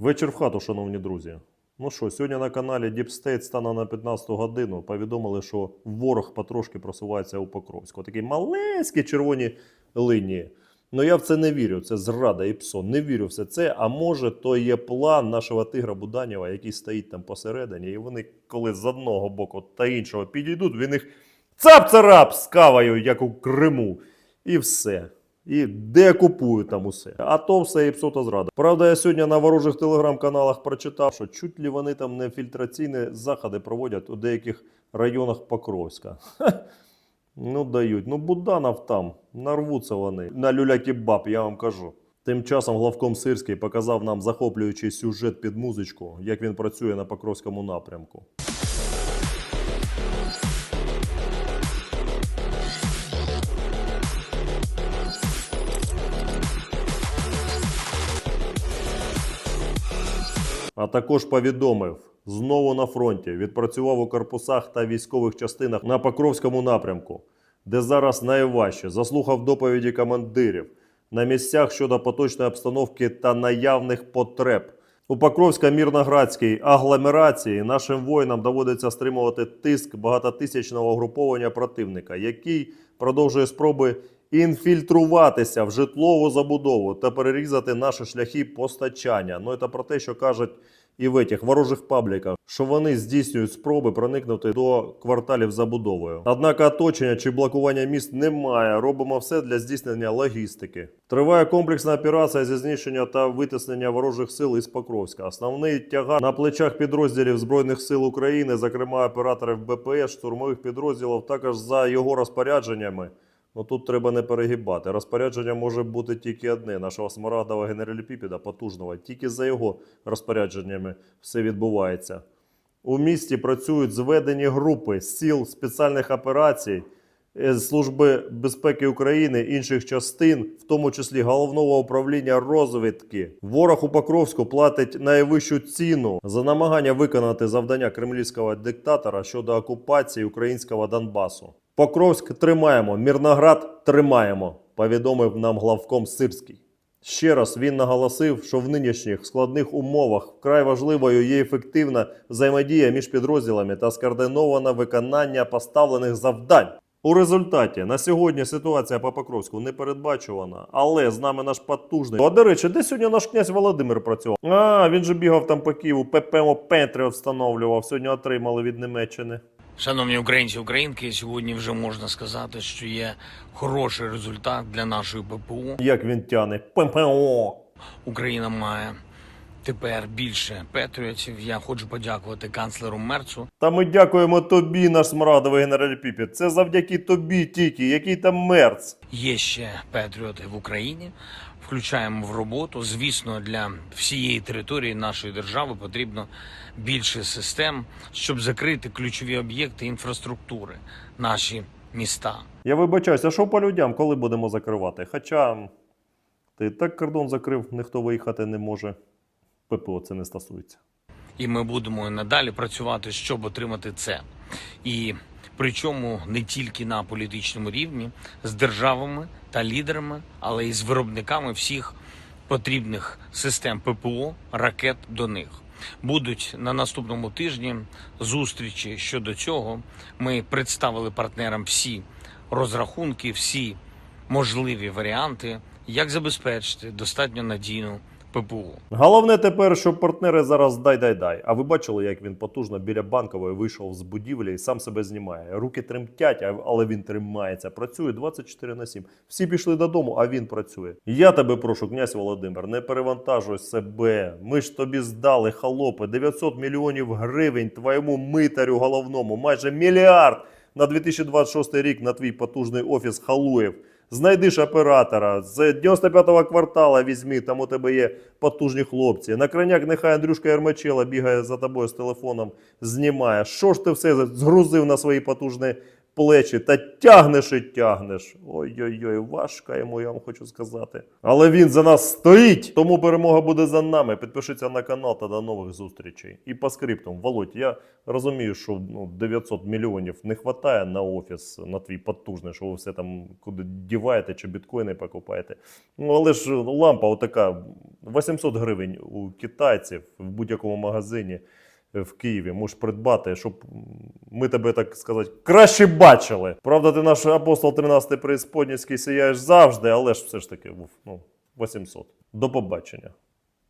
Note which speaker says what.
Speaker 1: Вечір в хату, шановні друзі. Ну що, сьогодні на каналі Deep State стане на 15 годину. Повідомили, що ворог потрошки просувається у Покровську. Такі маленькі червоні лінії. Ну я в це не вірю. Це зрада і псо. Не вірю в все це. А може, то є план нашого тигра Буданєва, який стоїть там посередині. І вони, коли з одного боку та іншого підійдуть, він їх цап-царап кавою, як у Криму. І все. І декупують там усе. А то все і псота зрада. Правда, я сьогодні на ворожих телеграм-каналах прочитав, що чуть ли вони там не фільтраційні заходи проводять у деяких районах Покровська. Ха. Ну дають. Ну Буданов там. Нарвуться вони. На люлякі баб, я вам кажу. Тим часом главком Сирський показав нам захоплюючий сюжет під музичку, як він працює на Покровському напрямку. А також повідомив, знову на фронті відпрацював у корпусах та військових частинах на Покровському напрямку, де зараз найважче заслухав доповіді командирів на місцях щодо поточної обстановки та наявних потреб. У Покровсько-Мірноградській агломерації нашим воїнам доводиться стримувати тиск багатотисячного угруповання противника, який продовжує спроби інфільтруватися в житлову забудову та перерізати наші шляхи постачання. Ну це про те, що кажуть і в этих ворожих пабліках, що вони здійснюють спроби проникнути до кварталів забудовою. Однак оточення чи блокування міст немає. Робимо все для здійснення логістики. Триває комплексна операція зі знищення та витиснення ворожих сил із Покровська. Основний тягар на плечах підрозділів Збройних сил України, зокрема операторів БПС, штурмових підрозділів, також за його розпорядженнями. Ну тут треба не перегибати. Розпорядження може бути тільки одне: нашого смарагдового генераліпіпіда потужного. Тільки за його розпорядженнями все відбувається. У місті працюють зведені групи сіл спеціальних операцій е, Служби безпеки України, інших частин, в тому числі головного управління розвідки. Ворог у Покровську платить найвищу ціну за намагання виконати завдання кремлівського диктатора щодо окупації українського Донбасу. Покровськ тримаємо, Мірноград тримаємо, повідомив нам главком Сирський. Ще раз він наголосив, що в нинішніх складних умовах вкрай важливою є ефективна взаємодія між підрозділами та скоординоване виконання поставлених завдань. У результаті на сьогодні ситуація по Покровську не передбачувана, але з нами наш потужний. А до речі, де сьогодні наш князь Володимир працював? А, він же бігав там по Києву, ППО Петріо встановлював. Сьогодні отримали від Німеччини.
Speaker 2: Шановні українці українки, сьогодні вже можна сказати, що є хороший результат для нашої ППО.
Speaker 1: Як він тяне? ППО.
Speaker 2: Україна має тепер більше патріотів. Я хочу подякувати канцлеру Мерцу.
Speaker 1: Та ми дякуємо тобі, наш смрадовий генераль Піпіт. Це завдяки тобі тільки, який там мерц.
Speaker 2: Є ще патріоти в Україні. Включаємо в роботу. Звісно, для всієї території нашої держави потрібно більше систем, щоб закрити ключові об'єкти інфраструктури, наші міста.
Speaker 1: Я вибачаюся, а що по людям, коли будемо закривати? Хоча ти так кордон закрив, ніхто виїхати не може. ППО це не стосується.
Speaker 2: І ми будемо і надалі працювати, щоб отримати це. І причому не тільки на політичному рівні, з державами та лідерами, але й з виробниками всіх потрібних систем ППО, ракет до них. Будуть на наступному тижні зустрічі щодо цього. Ми представили партнерам всі розрахунки, всі можливі варіанти, як забезпечити достатньо надійну ППО.
Speaker 1: Головне тепер, щоб партнери зараз дай-дай-дай. А ви бачили, як він потужно біля банкової вийшов з будівлі і сам себе знімає. Руки тремтять, але він тримається. Працює 24 на 7. Всі пішли додому, а він працює. Я тебе прошу, князь Володимир, не перевантажуй себе. Ми ж тобі здали холопи 900 мільйонів гривень твоєму митарю головному, майже мільярд на 2026 рік на твій потужний офіс халуєв. Знайди ж оператора з 95-го квартала візьми, там у тебе є потужні хлопці. На краняк нехай Андрюшка Ярмачела бігає за тобою з телефоном, знімає. Що ж ти все згрузив на свої потужні плечі та тягнеш і тягнеш. Ой-ой-ой, важка йому, я вам хочу сказати. Але він за нас стоїть, тому перемога буде за нами. Підпишіться на канал та до нових зустрічей. І по скриптам, Володь, я розумію, що ну, 900 мільйонів не вистачає на офіс, на твій потужний, що ви все там куди діваєте чи біткоїни покупаєте. Ну, але ж лампа отака 800 гривень у китайців в будь-якому магазині в Києві можеш придбати, щоб ми тебе, так сказати, краще бачили. Правда, ти наш апостол 13 преісподнійський сіяєш завжди, але ж все ж таки, ну, 800. До побачення.